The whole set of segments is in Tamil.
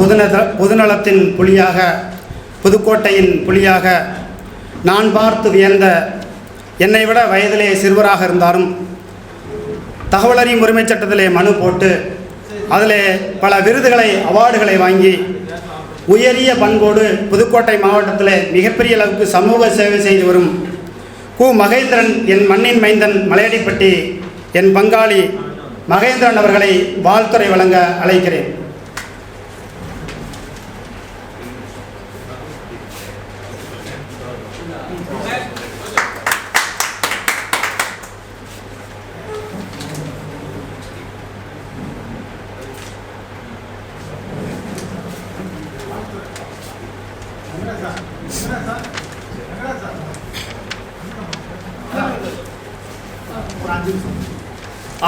புதுநத புதுநலத்தின் புலியாக புதுக்கோட்டையின் புலியாக நான் பார்த்து வியந்த என்னை விட வயதிலே சிறுவராக இருந்தாலும் தகவலறியும் உரிமைச் சட்டத்திலே மனு போட்டு அதில் பல விருதுகளை அவார்டுகளை வாங்கி உயரிய பண்போடு புதுக்கோட்டை மாவட்டத்திலே மிகப்பெரிய அளவுக்கு சமூக சேவை செய்து வரும் கு. மகேந்திரன் என் மண்ணின் மைந்தன் மலையடிப்பட்டி என் பங்காளி மகேந்திரன் அவர்களை வாழ்த்துறை வழங்க அழைக்கிறேன்.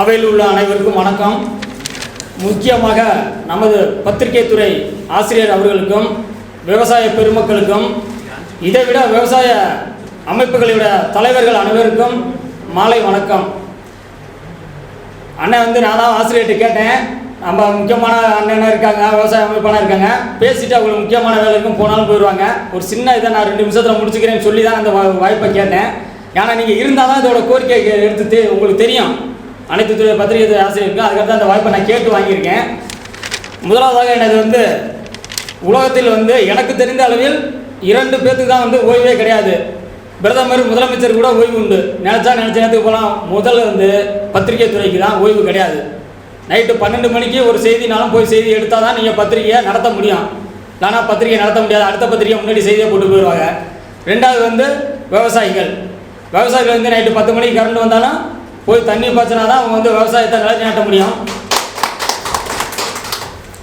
அவையில் உள்ள அனைவருக்கும் வணக்கம். முக்கியமாக நமது பத்திரிகை துறை ஆசிரியர் அவர்களுக்கும் விவசாய பெருமக்களுக்கும் இதைவிட விவசாய அமைப்புகளோட தலைவர்கள் அனைவருக்கும் மாலை வணக்கம். அண்ணன் வந்து நான் தான் ஆசிரியர்கிட்ட கேட்டேன். நம்ம முக்கியமான அண்ணன் இருக்காங்க விவசாய அமைப்பான இருக்காங்க. பேசிட்டு அவங்களுக்கு முக்கியமான வேலைக்கும் போனாலும் போயிடுவாங்க ஒரு சின்ன இதை நான் ரெண்டு நிமிஷத்தில் முடிச்சுக்கிறேன்னு சொல்லி தான் அந்த வா- வாய்ப்பை கேட்டேன். ஏன்னா நீங்கள் இருந்தால் தான் இதோட கோரிக்கை எடுத்து உங்களுக்கு தெரியும். அனைத்து துறை பத்திரிகை துறை ஆசிரியருக்கு அதுக்கடுத்து அந்த வாய்ப்பை நான் கேட்டு வாங்கியிருக்கேன். முதலாவதாக எனது வந்து உலகத்தில் வந்து எனக்கு தெரிந்த அளவில் இரண்டு பேர்த்துக்கு தான் வந்து ஓய்வே கிடையாது. பிரதமர் முதலமைச்சர் கூட ஓய்வு உண்டு. நினச்சா நினச்ச நேரத்துக்கு போகலாம் முதல் வந்து பத்திரிகை துறைக்கு தான் ஓய்வு கிடையாது. நைட்டு பன்னெண்டு மணிக்கு ஒரு செய்தினாலும் போய் செய்தி எடுத்தால் தான் நீங்கள் பத்திரிகையை நடத்த முடியும். இல்லைனா பத்திரிகை நடத்த முடியாது. அடுத்த பத்திரிகை முன்னாடி செய்தியை போட்டு போயிடுவாங்க. ரெண்டாவது வந்து விவசாயிகள். விவசாயிகள் வந்து நைட்டு பத்து மணிக்கு கரண்ட் வந்தாலும் போய் தண்ணி பாய்ச்சினா தான் அவங்க வந்து விவசாயத்தை நிலைநாட்ட முடியும்.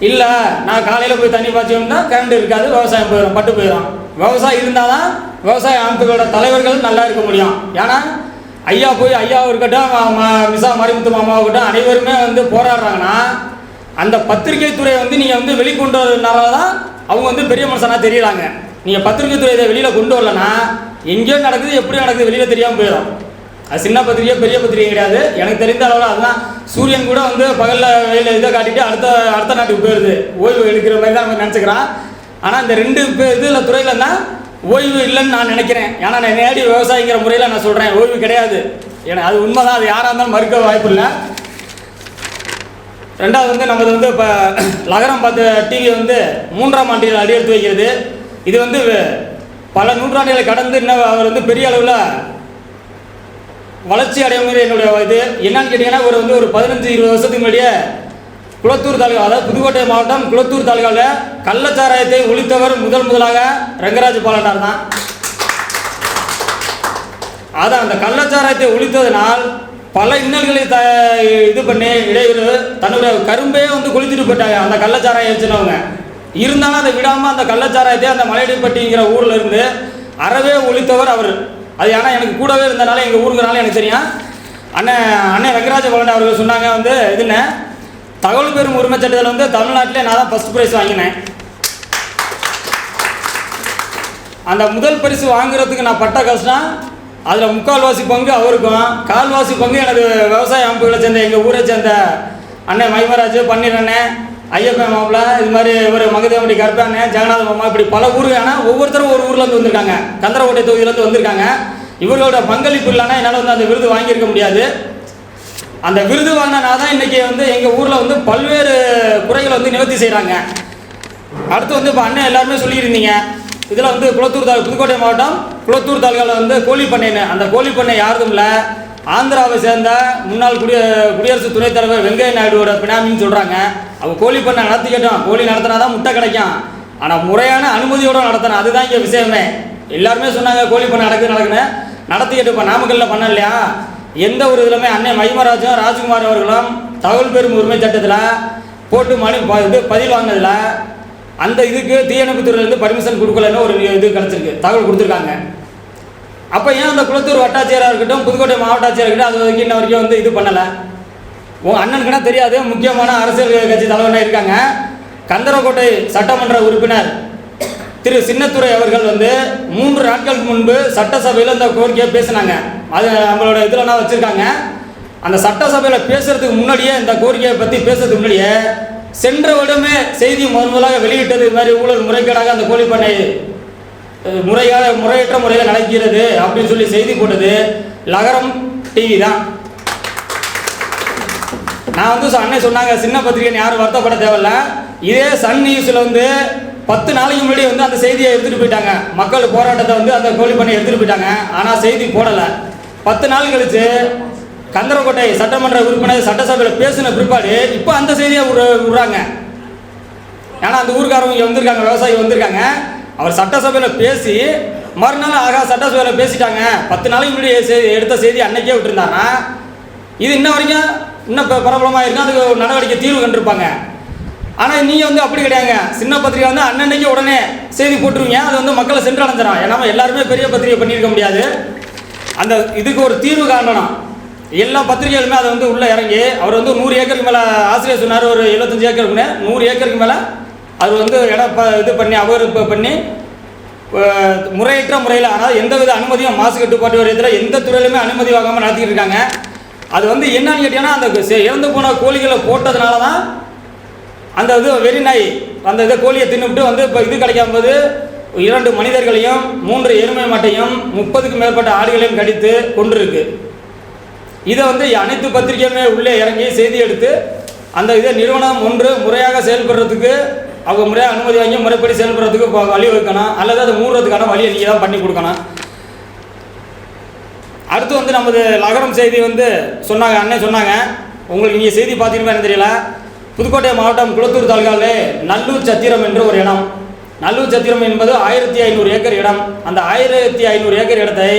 இல்லை நான் காலையில் போய் தண்ணி பாய்ச்சோம்னா கரண்ட் இருக்காது விவசாயம் போயிடும் பட்டு போயிடும். விவசாயம் இருந்தால் தான் விவசாய அமைப்புகளோட தலைவர்கள் நல்லா இருக்க முடியும். ஏன்னா ஐயா போய் ஐயாவும் இருக்கட்டும் ம- மிசா மரிமுத்து மாமாவும் இருக்கட்டும் அனைவருமே வந்து போராடுறாங்கன்னா அந்த பத்திரிகை துறையை வந்து நீங்கள் வந்து வெளிக்கொண்டு வரதுனால தான் அவங்க வந்து பெரிய மனுஷனாக தெரியலாங்க. நீங்கள் பத்திரிகை துறை இதை வெளியில் கொண்டு வரலன்னா எங்கேயோ நடக்குது எப்படி நடக்குது வெளியில் தெரியாமல் போயிடும். அது சின்ன பத்திரிகை பெரிய பத்திரிகை கிடையாது. எனக்கு தெரிந்த அளவில் அதுதான். சூரியன் கூட வந்து பகலில் வெயில் இதை காட்டிட்டு அடுத்த அடுத்த நாட்டுக்கு போயிடுது ஓய்வு எடுக்கிற மாதிரி தான் நம்ம நினச்சிக்கிறான். ஆனால் இந்த ரெண்டு பே- இதில் துறையில் தான் ஓய்வு இல்லைன்னு நான் நினைக்கிறேன். ஏன்னா நான் நேரடி விவசாயிங்கிற முறையில் நான் சொல்கிறேன் ஓய்வு கிடையாது. ஏன்னா அது உண்மைதான். அது யாராக இருந்தாலும் மறுக்க வாய்ப்பு இல்லை. ரெண்டாவது வந்து நமது வந்து இப்போ லகரம் பார்த்த டிவி வந்து மூன்றாம் ஆண்டில் அடி எடுத்து வைக்கிறது. இது வந்து பல நூற்றாண்டுகளை கடந்து இன்னும் அவர் வந்து பெரிய அளவில் வளர்ச்சி அடையுங்கிற என்னுடைய இது. என்னன்னு கேட்டிங்கன்னா ஒரு வந்து ஒரு பதினஞ்சு இருபது வருஷத்துக்கு முன்னாடியே குளத்தூர் தாலுகா அதாவது புதுக்கோட்டை மாவட்டம் குளத்தூர் தாலுகாவில் கள்ளச்சாராயத்தை ஒழித்தவர் முதல் முதலாக ரங்கராஜ் பாலண்டார் தான். அதான் அந்த கள்ளச்சாராயத்தை ஒழித்ததனால் பல இன்னல்களை த இது பண்ணி இடையூறு தன்னுடைய கரும்பே வந்து குளித்துட்டு போயிட்டாங்க அந்த கள்ளச்சாராயம் வச்சுனவங்க இருந்தாலும் அதை விடாமல் அந்த கள்ளச்சாராயத்தை அந்த மலையடிப்பட்டிங்கிற ஊரில் இருந்து அறவே ஒழித்தவர் அவர். அது ஏன்னா எனக்கு கூடவே இருந்தனால எங்கள் ஊருங்கிறனால எனக்கு தெரியும். அண்ணன் அண்ணன் ரங்கராஜ பவன் அவர்கள் சொன்னாங்க வந்து இதுன்னு தகவல் பெறும் உரிமை சட்டத்தில் வந்து தமிழ்நாட்டிலே நான் தான் ஃபஸ்ட் ப்ரைஸ் வாங்கினேன். அந்த முதல் பரிசு வாங்குறதுக்கு நான் பட்ட கஷ்டம் அதில் முக்கால்வாசி பங்கு அவருக்கும். கால்வாசி பங்கு எனது விவசாய அமைப்புகளை சேர்ந்த எங்கள் ஊரை சேர்ந்த அண்ணன் மைமராஜ் பன்னீர் அண்ணன் ஐயப்பன் மாப்பிள்ள இது மாதிரி ஒரு மகதேவடி கருப்ப அண்ணன் ஜெகநாத மாமா இப்படி பல ஊர்கள் ஆனால் ஒவ்வொருத்தரும் ஒரு ஊர்லேருந்து வந்திருக்காங்க. கந்தரகோட்டை தொகுதியிலேருந்து வந்திருக்காங்க. இவர்களோட பங்களிப்பு இல்லைன்னா என்னால் வந்து அந்த விருது வாங்கியிருக்க முடியாது. அந்த விருது வாங்கினா தான் இன்றைக்கி வந்து எங்கள் ஊரில் வந்து பல்வேறு குறைகளை வந்து நிவர்த்தி செய்கிறாங்க அடுத்து வந்து இப்போ அண்ணன் எல்லாருமே சொல்லியிருந்தீங்க இதில் வந்து குளத்தூர் தாலுகா புதுக்கோட்டை மாவட்டம் குளத்தூர் தாலுகாவில் வந்து கோழி பண்ணைன்னு. அந்த கோழி பண்ணை யாருக்கும் இல்லை. ஆந்திராவை சேர்ந்த முன்னாள் குடிய குடியரசு துணைத் தலைவர் வெங்கைய நாயுடுவோட பினாமின்னு சொல்கிறாங்க அவங்க கோழி பண்ணை நடத்திக்கிட்டோம் கோழி நடத்தினா தான் முட்டை கிடைக்கும். ஆனால் முறையான அனுமதியோடு நடத்தணும் அதுதான் இங்கே விஷயமே. எல்லாருமே சொன்னாங்க கோழி பண்ணை நடக்குது நடக்குன்னு நடத்திக்கிட்டு இப்போ நாமக்கல்லில் பண்ண இல்லையா எந்த ஒரு இதுலையுமே அன்னை மைமராஜும் ராஜ்குமார் அவர்களும் தகவல் பெறும் உரிமை சட்டத்தில் போட்டு மனு இது பதில் வாங்கினதில் அந்த இதுக்கு தீயணைப்புத்துறையிலேருந்து பர்மிஷன் கொடுக்கலன்னு ஒரு இது கிடச்சிருக்கு தகவல் கொடுத்துருக்காங்க. அப்போ ஏன் அந்த குளத்தூர் வட்டாட்சியராக இருக்கட்டும் புதுக்கோட்டை மாவட்ட ஆட்சியராக இருக்கட்டும் அது வரைக்கும் இன்ன வரைக்கும் வந்து இது பண்ணலை? உங்கள் அண்ணனுக்குன்னா தெரியாது முக்கியமான அரசியல் கட்சி தலைவராக இருக்காங்க. கந்தரக்கோட்டை சட்டமன்ற உறுப்பினர் திரு சின்னத்துறை அவர்கள் வந்து மூன்று நாட்களுக்கு முன்பு சட்டசபையில் இந்த கோரிக்கையை பேசினாங்க. அது நம்மளோட இதில் நான் வச்சுருக்காங்க? அந்த சட்டசபையில் பேசுறதுக்கு முன்னாடியே இந்த கோரிக்கையை பற்றி பேசுறதுக்கு முன்னாடியே சென்ற வருடமே செய்தி முதன் முதலாக வெளியிட்டது இது மாதிரி ஊழல் முறைகேடாக அந்த கோழிப்பண்ணை முறையாக முறையற்ற முறையில் நடக்கிறது அப்படின்னு சொல்லி செய்தி போட்டது லகரம் டிவி தான். நான் வந்து அண்ணன் சொன்னாங்க சின்ன பத்திரிகை யாரும் வருத்தப்பட தேவையில்ல. இதே சன் நியூஸில் வந்து பத்து நாளைக்கு முன்னாடி வந்து அந்த செய்தியை எடுத்துகிட்டு போயிட்டாங்க. மக்கள் போராட்டத்தை வந்து அந்த கோழி பண்ணி எடுத்துகிட்டு போயிட்டாங்க. ஆனால் செய்தி போடலை. பத்து நாள் கழிச்சு கந்தரக்கோட்டை சட்டமன்ற உறுப்பினர் சட்டசபையில் பேசின பிற்பாடு இப்போ அந்த செய்தியை விடுறாங்க ஏன்னா அந்த ஊருக்காரவங்க வந்திருக்காங்க விவசாயி வந்திருக்காங்க. அவர் சட்டசபையில் பேசி மறுநாள் ஆகா சட்டசபையில் பேசிட்டாங்க. பத்து நாளைக்கு முன்னாடி எடுத்த செய்தி அன்னைக்கே விட்டுருந்தாங்கன்னா இது இன்ன வரைக்கும் இன்னும் இப்போ பிரபலமாக இருக்கும் அதுக்கு ஒரு நடவடிக்கை தீர்வு கண்டிருப்பாங்க. ஆனால் நீங்கள் வந்து அப்படி கிடையாதுங்க. சின்ன பத்திரிகை வந்து அன்னன்னைக்கு உடனே செய்தி போட்டுருவீங்க. அது வந்து மக்களை சென்றடைஞ்சிடும் ஏன்னா எல்லாருமே பெரிய பத்திரிகை பண்ணியிருக்க முடியாது. அந்த இதுக்கு ஒரு தீர்வு காணணும். எல்லா பத்திரிகைகளுமே அதை வந்து உள்ளே இறங்கி அவர் வந்து நூறு ஏக்கருக்கு மேலே ஆசிரியர் சொன்னார் ஒரு எழுபத்தஞ்சு ஏக்கருக்கு மேலே நூறு ஏக்கருக்கு மேலே அது வந்து இடம் ப இது பண்ணி அவர் பண்ணி முறையற்ற முறையில் அதாவது எந்தவித அனுமதியும் மாசு கட்டுப்பாட்டு வாரியத்தில் எந்த துறையிலுமே அனுமதி வாங்காமல் நடத்திட்டு இருக்காங்க. அது வந்து என்னன்னு கேட்டீங்கன்னா அந்த இறந்து போன கோழிகளை போட்டதுனால தான் அந்த இது வெறி நாய் அந்த இதை கோழியை தின்னுவிட்டு வந்து இப்போ இது கிடைக்காம போது இரண்டு மனிதர்களையும் மூன்று எருமை மாட்டையும் முப்பதுக்கும் மேற்பட்ட ஆடுகளையும் கடித்து கொண்டிருக்கு இதை வந்து அனைத்து பத்திரிகையுமே உள்ளே இறங்கி செய்தி எடுத்து அந்த இதை நிறுவனம் ஒன்று முறையாக செயல்படுறதுக்கு அவங்க முறையாக அனுமதி வாங்கி முறைப்படி செயல்படுறதுக்கு வழி வைக்கணும் அல்லது அதை மூடுறதுக்கான வழியை நீங்கள் தான் பண்ணி கொடுக்கணும். அடுத்து வந்து நமது நகரம் செய்தி வந்து சொன்னாங்க அண்ணன் சொன்னாங்க. உங்களுக்கு நீங்கள் செய்தி பார்த்தீங்கன்னா தெரியல. புதுக்கோட்டை மாவட்டம் குளத்தூர் தாலுகாவிலே நல்லூர் சத்திரம் என்ற ஒரு இடம். நல்லூர் சத்திரம் என்பது ஆயிரத்தி ஐநூறு ஏக்கர் இடம். அந்த ஆயிரத்தி ஐநூறு ஏக்கர் இடத்தை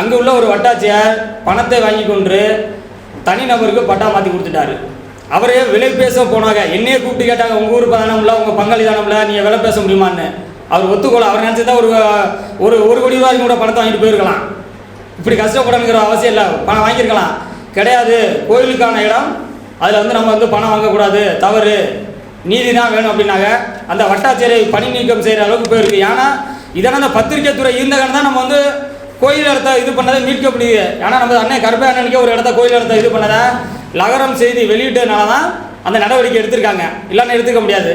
அங்கே உள்ள ஒரு வட்டாட்சியர் பணத்தை வாங்கி கொண்டு தனிநபருக்கு பட்டா மாற்றி கொடுத்துட்டாரு. அவரே விலை பேச போனாங்க. என்னையே கூப்பிட்டு கேட்டாங்க உங்கள் ஊர் தானம்ல உங்கள் பங்காளி தானம்ல நீங்கள் விலை பேச முடியுமான்னு? அவர் ஒத்துக்கொள்ள அவர் நினச்சதா ஒரு ஒரு ஒரு கோடி ரூபாய் கூட பணத்தை வாங்கிட்டு போயிருக்கலாம். இப்படி கஷ்டப்படணுங்கிற அவசியம் இல்லை. பணம் வாங்கியிருக்கலாம். கிடையாது. கோயிலுக்கான இடம் அதில் வந்து நம்ம வந்து பணம் வாங்கக்கூடாது. தவறு. நீதி தான் வேணும் அப்படின்னாங்க. அந்த வட்டாட்சியரை பணி நீக்கம் செய்கிற அளவுக்கு போயிருக்கு. ஏன்னா இதெல்லாம் அந்த பத்திரிகை துறை இருந்தகன்னு தான் நம்ம வந்து கோயில் இடத்த இது பண்ணதை மீட்க முடியுது. ஏன்னா நம்ம அண்ணன் கருப்பை அண்ணனுக்கே ஒரு இடத்த கோயில் இடத்த இது பண்ணதை லகரம் செய்தி வெளியிட்டதுனால தான் அந்த நடவடிக்கை எடுத்திருக்காங்க. இல்லைன்னு எடுத்துக்க முடியாது.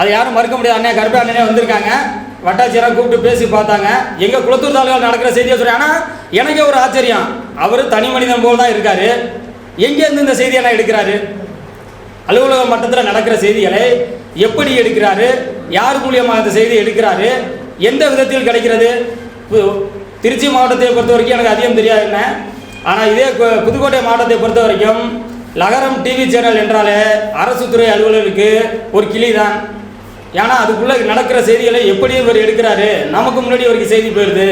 அதை யாரும் மறுக்க முடியாது. அண்ணன் கருப்பை அண்ணனே வந்திருக்காங்க. வட்டாட்சியராக கூப்பிட்டு பேசி பார்த்தாங்க. எங்கள் குளத்தூர் தாலுகாவில் நடக்கிற செய்தியை சொல்கிறேன் ஆனால் எனக்கே ஒரு ஆச்சரியம். அவர் தனி மனிதன் போல் தான் இருக்காரு. எங்கேருந்து இந்த செய்தியெல்லாம் எடுக்கிறாரு? அலுவலக மட்டத்தில் நடக்கிற செய்திகளை எப்படி எடுக்கிறாரு? யார் மூலியமாக அந்த செய்தி எடுக்கிறாரு? எந்த விதத்தில் கிடைக்கிறது? திருச்சி மாவட்டத்தை பொறுத்த வரைக்கும் எனக்கு அதிகம் தெரியாது என்ன ஆனால் இதே புதுக்கோட்டை மாவட்டத்தை பொறுத்த வரைக்கும் லகரம் டிவி சேனல் என்றாலே அரசு துறை அலுவலருக்கு ஒரு கிளி தான் ஏன்னா அதுக்குள்ளே நடக்கிற செய்திகளை எப்படி இவர் எடுக்கிறாரு? நமக்கு முன்னாடி இவருக்கு செய்தி போயிடுது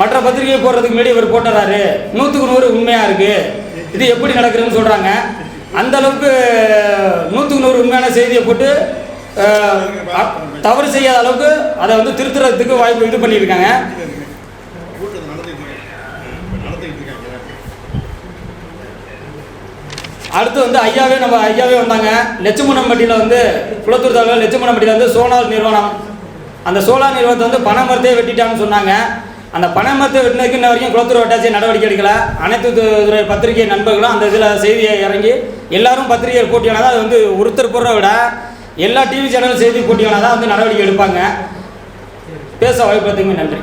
மற்ற பத்திரிகை போடுறதுக்கு முன்னாடி இவர் போட்டுறாரு. நூற்றுக்கு நூறு உண்மையாக இருக்குது இது எப்படி நடக்குதுன்னு சொல்கிறாங்க அந்த அளவுக்கு நூற்றுக்கு நூறு உண்மையான செய்தியை போட்டு தவறு செய்யாத அளவுக்கு அதை வந்து திருத்துறதுக்கு வாய்ப்பு இது பண்ணியிருக்காங்க. அடுத்து வந்து ஐயாவே நம்ம ஐயாவே வந்தாங்க. லட்சுமணம்பட்டியில் வந்து குளத்தூர் தாலுகா லட்சுமணம்பட்டியில் வந்து சோனார் நிறுவனம். அந்த சோலார் நிறுவனத்தை வந்து பனை மரத்தையே வெட்டிட்டாங்கன்னு சொன்னாங்க. அந்த பனை வெட்டினதுக்கு இன்ன வரைக்கும் குளத்தூர் வட்டாட்சி நடவடிக்கை எடுக்கல. அனைத்து துறை பத்திரிகை நண்பர்களும் அந்த இதில் செய்தியை இறங்கி எல்லாரும் பத்திரிகை போட்டியானா தான் அது வந்து ஒருத்தர் போடுறத விட எல்லா டிவி சேனலும் செய்தி போட்டியானால் தான் வந்து நடவடிக்கை எடுப்பாங்க. பேச வாய்ப்பு நன்றி.